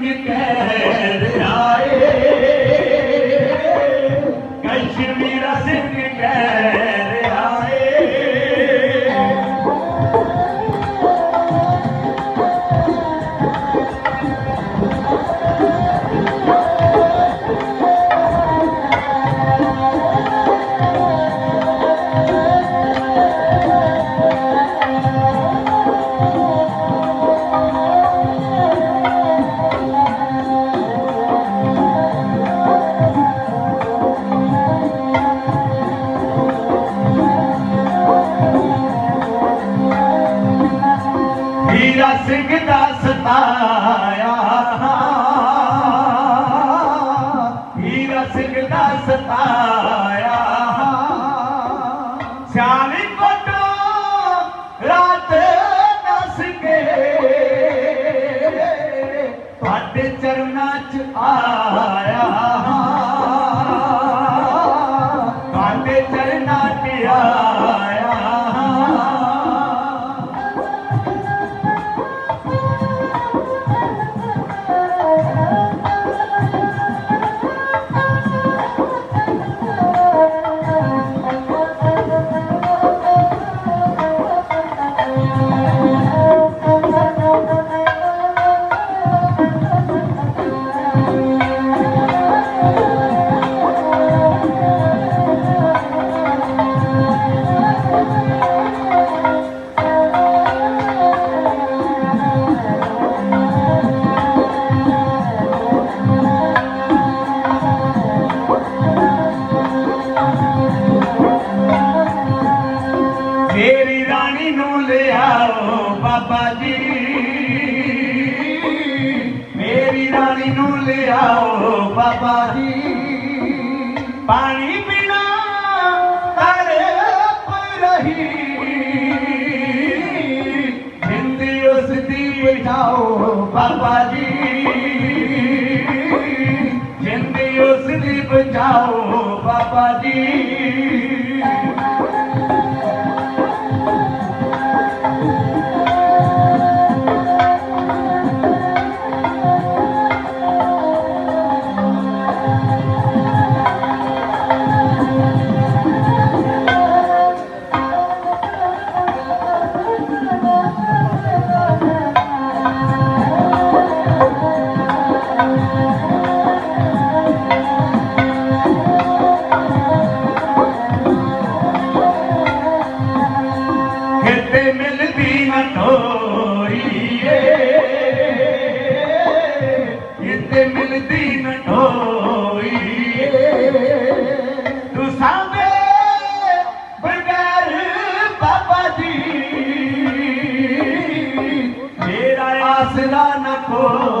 மிக்க ਸਤਾਇਆ ਹੀਰਾ ਸਿੰਘ ਦਾ ਸਤਾਇਆ ਸਿਆਲੀ ਕੋਟੋ ਰਾਤ ਨਸ ਕੇ ਤੁਹਾਡੇ ਚਰਨਾਂ ਚ ਆਇਆ ਬਾਬਾ ਜੀ। ਮੇਰੀ ਰਾਣੀ ਨੂੰ ਲਿਆਓ ਬਾਬਾ ਜੀ। ਪਾਣੀ ਪੀਣਾ ਤੜਪ ਰਹੀ। ਜਿੰਦੀ ਉਸ ਦੀ ਬਚਾਓ ਬਾਬਾ ਜੀ। ਜਿੰਦੀ ਉਸ ਦੀ ਬਚਾਓ Oh.